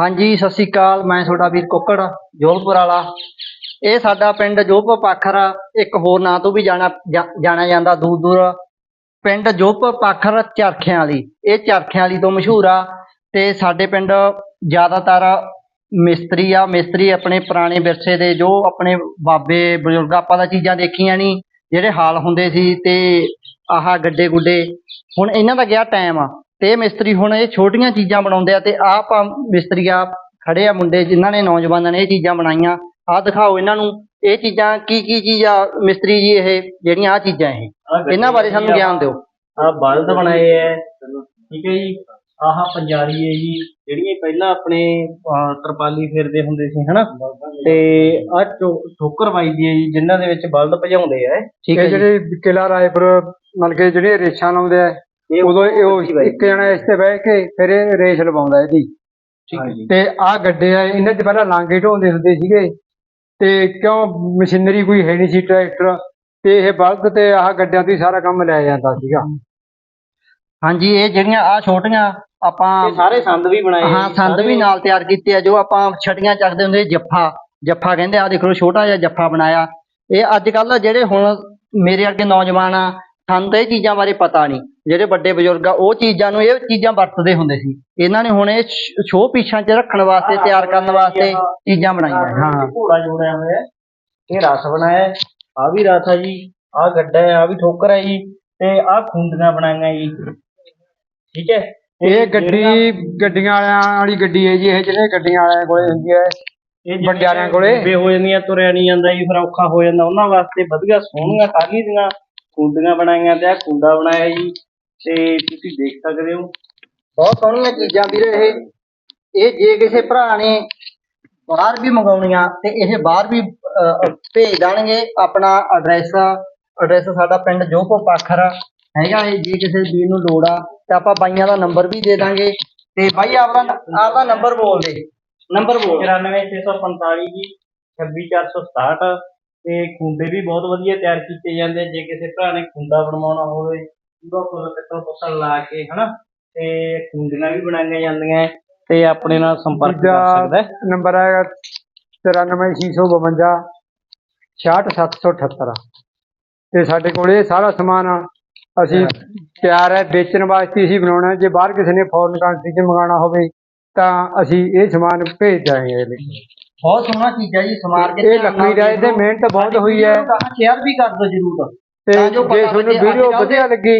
ਹਾਂਜੀ, ਸਤਿ ਸ੍ਰੀ ਅਕਾਲ। ਮੈਂ ਤੁਹਾਡਾ ਵੀਰ ਕੁੱਕੜ ਜੋਲਪੁਰ ਵਾਲਾ। ਇਹ ਸਾਡਾ ਪਿੰਡ ਜੋਪ ਪਾਖਰ, ਇੱਕ ਹੋਰ ਨਾਂ ਤੋਂ ਵੀ ਜਾਣਾ, ਜਾ- ਜਾਣਿਆ ਜਾਂਦਾ ਦੂਰ ਦੂਰ। ਪਿੰਡ ਜੋਪ ਪਾਖਰ ਚਰਖਿਆਂ ਵਾਲੀ। ਇਹ ਚਰਖਿਆਂ ਵਾਲੀ ਤੋਂ ਮਸ਼ਹੂਰ ਆ ਤੇ ਸਾਡੇ ਪਿੰਡ ਜ਼ਿਆਦਾਤਰ ਮਿਸਤਰੀ ਆ। ਮਿਸਤਰੀ ਆਪਣੇ ਪੁਰਾਣੇ ਵਿਰਸੇ ਦੇ, ਜੋ ਆਪਣੇ ਬਾਬੇ, ਬਜ਼ੁਰਗ ਆਪਾਂ ਦਾ ਚੀਜ਼ਾਂ ਦੇਖੀਆਂ ਨਹੀਂ, ਜਿਹੜੇ ਹਾਲ ਹੁੰਦੇ ਸੀ ਤੇ ਆਹ ਗੱਡੇ ਗੁੱਡੇ। ਹੁਣ ਇਹਨਾਂ ਦਾ ਗਿਆ ਟਾਈਮ ਆ? ਤੇ ਇਹ ਮਿਸਤਰੀ ਹੁਣ ਇਹ ਛੋਟੀਆਂ ਚੀਜ਼ਾਂ ਬਣਾਉਂਦੇ ਆ ਤੇ ਆਹ ਆਪਾਂ ਮਿਸਤਰੀ ਆ ਖੜੇ ਆ ਮੁੰਡੇ ਜਿਨ੍ਹਾਂ ਨੇ ਨੌਜਵਾਨਾਂ ਨੇ ਇਹ ਚੀਜ਼ਾਂ ਬਣਾਈਆਂ। ਆਹ ਦਿਖਾਓ ਇਹਨਾਂ ਨੂੰ ਇਹ ਚੀਜ਼ਾਂ ਕੀ ਕੀ ਚੀਜ਼ ਆ ਮਿਸਤਰੀ ਜੀ ਇਹ ਜਿਹੜੀਆਂ ਆਹ ਚੀਜ਼ਾਂ ਇਹ? ਇਹਨਾਂ ਬਾਰੇ ਸਾਨੂੰ ਗਿਆਨ ਦਿਓ। ਆ ਬਲਦ ਬਣਾਏ ਐ ਠੀਕ ਹੈ ਜੀ। ਆਹ ਪੰਜਾਰੀ ਹੈ ਜੀ ਜਿਹੜੀਆਂ ਪਹਿਲਾਂ ਆਪਣੇ ਤਰਪਾਲੀ ਫੇਰਦੇ ਹੁੰਦੇ ਸੀ ਹਨਾ? ਤੇ ਆ ਠੋਕਰ ਵੱਜਦੀ ਹੈ ਜੀ ਜਿਨ੍ਹਾਂ ਦੇ ਵਿੱਚ ਬਲਦ ਭਜਾਉਂਦੇ ਆ ਠੀਕ ਹੈ ਜਿਹੜੇ ਕਿਲਾ ਰਾਏਪੁਰ ਮਤਲਬ ਕਿ ਜਿਹੜੇ ਰੇਸ਼ਾਂ ਲਾਉਂਦੇ ਆ ਇਹ ਉਦੋਂ ਇਹ ਉਹ ਇੱਕ ਜਣਾ ਇਸ ਤੇ ਬਹਿ ਕੇ ਫਿਰ ਇਹ ਰੇਸ ਲਵਾਉਂਦਾ ਇਹਦੀ। ਠੀਕ ਹੈ ਜੀ। ਤੇ ਆਹ ਗੱਡੇ ਆ ਇਹਨਾਂ 'ਚ ਪਹਿਲਾਂ ਲਾਂਗੇ ਢੋਂਦੇ ਹੁੰਦੇ ਸੀਗੇ। ਤੇ ਕਿਉਂ ਮਸ਼ੀਨਰੀ ਕੋਈ ਹੈ ਨਹੀਂ ਸੀ ਟਰੈਕਟਰ। ਤੇ ਇਹ ਬਲਦ ਤੇ ਆਹ ਗੱਡਿਆਂ ਤੋਂ ਹੀ ਸਾਰਾ ਕੰਮ ਲਿਆ ਜਾਂਦਾ ਸੀਗਾ। ਹਾਂਜੀ ਇਹ ਜਿਹੜੀਆਂ ਆ ਛੋਟੀਆਂ ਆਪਾਂ ਇਹ ਸਾਰੇ ਸੰਦ ਵੀ ਬਣਾਏ ਹਾਂ ਜੀ, ਸੰਦ ਸਾਰੇ ਵੀ ਨਾਲ ਤਿਆਰ ਕੀਤੇ ਆ ਜੋ ਆਪਾਂ ਛਟੀਆਂ ਚੱਕਦੇ ਹੁੰਦੇ ਸੀ, ਜੱਫਾ। ਜੱਫਾ ਕਹਿੰਦੇ ਆ ਦੇਖ ਲਓ ਛੋਟਾ ਜਿਹਾ ਜੱਫਾ ਬਣਾਇਆ। ਇਹ ਅੱਜ ਕੱਲ ਜਿਹੜੇ ਹੁਣ ਮੇਰੇ ਅੱਗੇ ਨੌਜਵਾਨ ਆ ਸਾਨੂੰ ਤਾਂ ਇਹ ਚੀਜ਼ਾਂ ਬਾਰੇ ਪਤਾ ਨਹੀਂ। ਜਿਹੜੇ ਵੱਡੇ ਬਜ਼ੁਰਗ ਆ ਉਹ ਚੀਜ਼ਾਂ ਨੂੰ ਇਹ ਚੀਜ਼ਾਂ ਵਰਤਦੇ ਹੁੰਦੇ ਸੀ। ਇਹਨਾਂ ਨੇ ਹੁਣ ਇਹ ਸ਼ੋਅ ਪੀਛਾਂ 'ਚ ਰੱਖਣ ਵਾਸਤੇ ਤਿਆਰ ਕਰਨ ਵਾਸਤੇ ਚੀਜ਼ਾਂ ਬਣਾਈਆਂ। ਹਾਂ। ਘੋੜਾ ਜੋੜਿਆ ਹੋਇਆ ਹੈ। ਇਹ ਰਸ ਬਣਾਇਆ। ਆਹ ਵੀ ਰਸ ਆ ਜੀ। ਆਹ ਗੱਡਾ ਹੈ ਆ ਵੀ ਠੋਕਰ ਹੈ ਜੀ। ਤੇ ਆਹ ਖੁੰਡੀਆਂ ਬਣਾਈਆਂ ਜੀ। ਠੀਕ ਹੈ। ਇਹ ਗੱਡੀ ਗੱਡੀਆਂ ਵਾਲਿਆਂ ਵਾਲੀ ਗੱਡੀ ਹੈ ਜੀ ਇਹ ਜਿਹੜੇ ਗੱਡੀਆਂ ਵਾਲਿਆਂ ਕੋਲੇ ਹੁੰਦੀ ਹੈ। ਵੰਡਿਆਰਿਆਂ ਕੋਲੇ? ਬੇ ਹੋ ਜਾਂਦੀਆਂ ਤੁਰਿਆ ਨਹੀਂ ਜਾਂਦਾ ਜੀ ਫਿਰ ਔਖਾ ਹੋ ਜਾਂਦਾ। ਉਹਨਾਂ ਵਾਸਤੇ ਵਧੀਆ ਸੋਹਣੀਆਂ ਕਾਲੀ ਦੀਆਂ ਖੁੰਡੀਆਂ ਬਣਾਈਆਂ ਤੇ ਆ ਖੁੰਡਾ ਬਣਾਇਆ ਜੀ ਤੇ ਤੁਸੀਂ ਦੇਖ ਸਕਦੇ ਹੋ। ਬਹੁਤ ਸੋਹਣੀਆਂ ਚੀਜ਼ਾਂ ਵੀਰੇ ਇਹ। ਇਹ ਜੇ ਕਿਸੇ ਭਰਾ ਨੇ ਬਾਹਰ ਵੀ ਮੰਗਾਉਣੀਆਂ ਤੇ ਇਹ ਬਾਹਰ ਵੀ ਅਹ, ਭੇਜ ਦੇਣਗੇ ਆਪਣਾ ਐਡਰੈਸ ਐਡਰੈਸ ਸਾਡਾ ਪਿੰਡ ਜੋਪੋ ਪਾਖਰ ਹੈਗਾ ਇਹ ਜੇ ਕਿਸੇ ਵੀਰ ਨੂੰ ਲੋੜ ਆ ਤੇ ਆਪਾਂ ਬਾਈਆਂ ਦਾ ਨੰਬਰ ਵੀ ਦੇ ਦਾਂਗੇ। ਤੇ ਬਾਈ ਆਪਦਾ ਆਪਦਾ ਨੰਬਰ ਬੋਲ ਦੇ। ਨੰਬਰ ਬੋਲ। 94645 ਜੀ 26467 ਤੇ ਖੁੰਡੇ ਵੀ ਬਹੁਤ ਵਧੀਆ ਤਿਆਰ ਕੀਤੇ ਜਾਂਦੇ ਜੇ ਕਿਸੇ ਭਰਾ ਨੇ ਖੁੰਡਾ ਬਣਵਾਉਣਾ ਹੋਵੇ ਪੂਰਾ ਫੁੱਲ ਕੱਟਣ ਪੁੱਸਣ ਲਾ ਕੇ ਹਨਾ ਤੇ ਖੁੰਡੀਆਂ ਵੀ ਬਣਾਈਆਂ ਜਾਂਦੀਆਂ ਤੇ ਆਪਣੇ ਨਾਲ ਸੰਪਰਕ ਕਰ ਸਕਦਾ ਹੈ। ਨੰਬਰ ਹੈਗਾ 94652 66778 ਤੇ ਸਾਡੇ ਕੋਲ ਇਹ ਸਾਰਾ ਸਮਾਨ ਅਸੀਂ ਤਿਆਰ ਹੈ ਵੇਚਣ ਵਾਸਤੇ ਅਸੀਂ ਬਣਾਉਣਾ ਹੈ। ਜੇ ਬਾਹਰ ਕਿਸੇ ਨੇ ਫੋਰਨ ਕੰਟਰੀ 'ਚ ਮੰਗਾਉਣਾ ਹੋਵੇ ਤਾਂ ਅਸੀਂ ਇਹ ਸਮਾਨ ਭੇਜ ਦਾਂਗੇ ਬਹੁਤ ਸੋਹਣਾ ਚੀਜ਼ ਹੈ ਜੀ ਸਮਾਰ ਕੇ ਇਹ ਲੱਕੜੀ ਦਾ ਇਹਦੇ ਮਿਹਨਤ ਬਹੁਤ ਹੋਈ ਹੈ। ਸ਼ੇਅਰ ਵੀ ਕਰ ਦਿਓ ਜਰੂਰ। ਤੇ ਜੋ ਤੁਹਾਨੂੰ ਵੀਡੀਓ ਵਧੀਆ ਲੱਗੀ